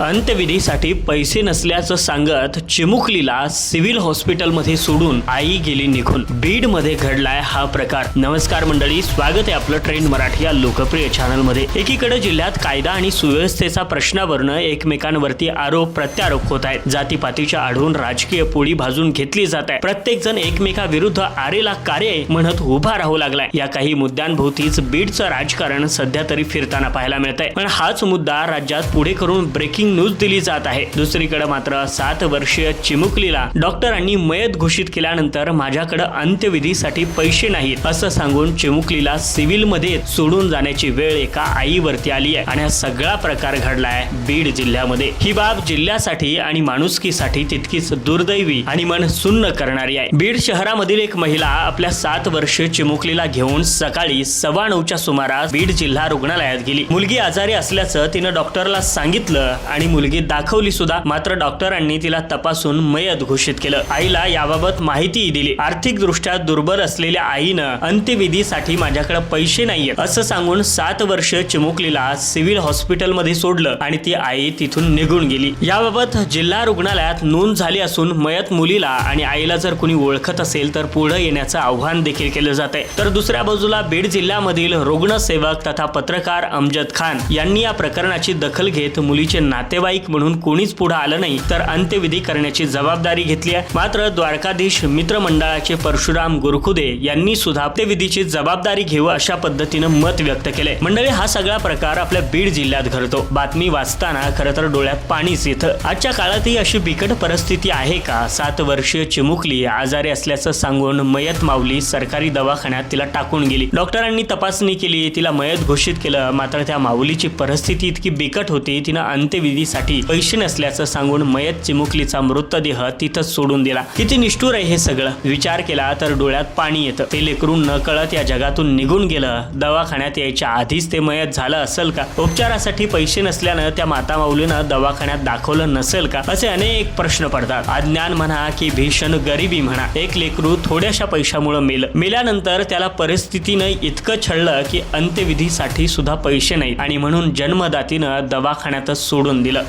अंत्यविधीसाठी पैसे नसल्याचं सांगत चिमुकलीला सिव्हिल हॉस्पिटलमध्ये सोडून आई गेली निघून. बीडमध्ये घडलाय हा प्रकार. नमस्कार मंडळी स्वागत आहे आपलं ट्रेंड मराठी या लोकप्रिय चॅनलमध्ये एकीकडे जिल्ह्यात कायदा आणि सुव्यवस्थेचा प्रश्नावरनं एकमेकांवरती आरोप प्रत्यारोप होत आहेत. जातीपातीच्या आढळून राजकीय पोळी भाजून घेतली जात आहे. प्रत्येक जण एकमेकाविरुद्ध आरेला कार्य म्हणत उभा राहू लागलाय. या काही मुद्द्यांभोवतीच बीडचं राजकारण सध्या तरी फिरताना पाहायला मिळत आहे पण हाच मुद्दा राज्यात पुढे करून ब्रेकिंग न्यूज दिली जात आहे. दुसरीकडे मात्र सात वर्षीय चिमुकलीला डॉक्टरांनी मयत घोषित केल्यानंतर माझ्याकडे अंत्यविधीसाठी पैसे नाहीत असं सांगून चिमुकलीला सिव्हिलमध्ये सोडून जाण्याची वेळ एका आईवरती आली आहे. आणि हा सगळा प्रकार घडलाय बीड जिल्ह्यामध्ये. ही बाब जिल्ह्यासाठी आणि माणुसकीसाठी तितकीच दुर्दैवी आणि मन सुन्न करणारी आहे. बीड शहरामधील एक महिला आपल्या सात वर्ष चिमुकलीला घेऊन सकाळी सव्वा नऊच्या सुमारास बीड जिल्हा रुग्णालयात गेली. मुलगी आजारी असल्याचं तिनं डॉक्टरला सांगितलं आणि मुलगी दाखवली सुद्धा मात्र डॉक्टरांनी तिला तपासून मयत घोषित केलं. आईला याबाबत माहितीही दिली. आर्थिक दृष्ट्या दुर्बल असलेल्या आईनं अंत्यविधीसाठी माझ्याकडे पैसे नाहीये असं सांगून सात वर्ष चिमुकलीला सिव्हिल हॉस्पिटलमध्ये सोडलं आणि ती आई तिथून निघून गेली. याबाबत जिल्हा रुग्णालयात नोंद झाली असून मयत मुलीला आणि आईला जर कुणी ओळखत असेल तर पुढे येण्याचं आव्हान देखील केलं जात आहे तर दुसऱ्या बाजूला बीड जिल्ह्यामधील रुग्णसेवक तथा पत्रकार अमजद खान यांनी या प्रकरणाची दखल घेत मुलीचे नातेवाईक म्हणून कोणीच पुढे आलं नाही तर अंत्यविधी करण्याची जबाबदारी घेतली आहे. मात्र द्वारकाधीश मित्रमंडळाचे परशुराम गुरखुदे यांनी सुद्धा अंत्यविधीची जबाबदारी घेऊ अशा पद्धतीनं मत व्यक्त केलंय. मंडळी हा सगळा प्रकार आपल्या बीड जिल्ह्यात घडतो. बातमी वाचताना खरं तर डोळ्यात पाणीच येतं. आजच्या काळातही अशी बिकट परिस्थिती आहे का? सात वर्षीय चिमुकली आजारी असल्याचं सांगून मयत माऊली सरकारी दवाखान्यात तिला टाकून गेली. डॉक्टरांनी तपासणी केली तिला मयत घोषित केलं. मात्र त्या माऊलीची परिस्थिती इतकी बिकट होती तिनं अंत्यविधीसाठी पैसे नसल्याचं सांगून मयत चिमुकलीचा मृतदेह तिथंच सोडून दिला. किती निष्ठुर आहे हे सगळं? विचार केला तर डोळ्यात पाणी येतं. ते लेकरून न कळत या जगातून निघून गेलं. दवाखान्यात यायच्या आधीच ते मयत झालं असेल का? उपचारासाठी पैसे नसल्यानं त्या माता माऊलीनं दवाखान्यात दाखवलं नसेल का? असे अनेक प्रश्न पडतात. अज्ञान म्हणा की भीषण गरिबी म्हणा एक लेकरू थोड्याशा पैशामुळे मेलं. मेल्यानंतर त्याला परिस्थितीनं इतकं छळलं की अंत्यविधीसाठी सुद्धा पैसे नाही आणि म्हणून जन्मदातीनं दवाखान्यातच सोडून दिलं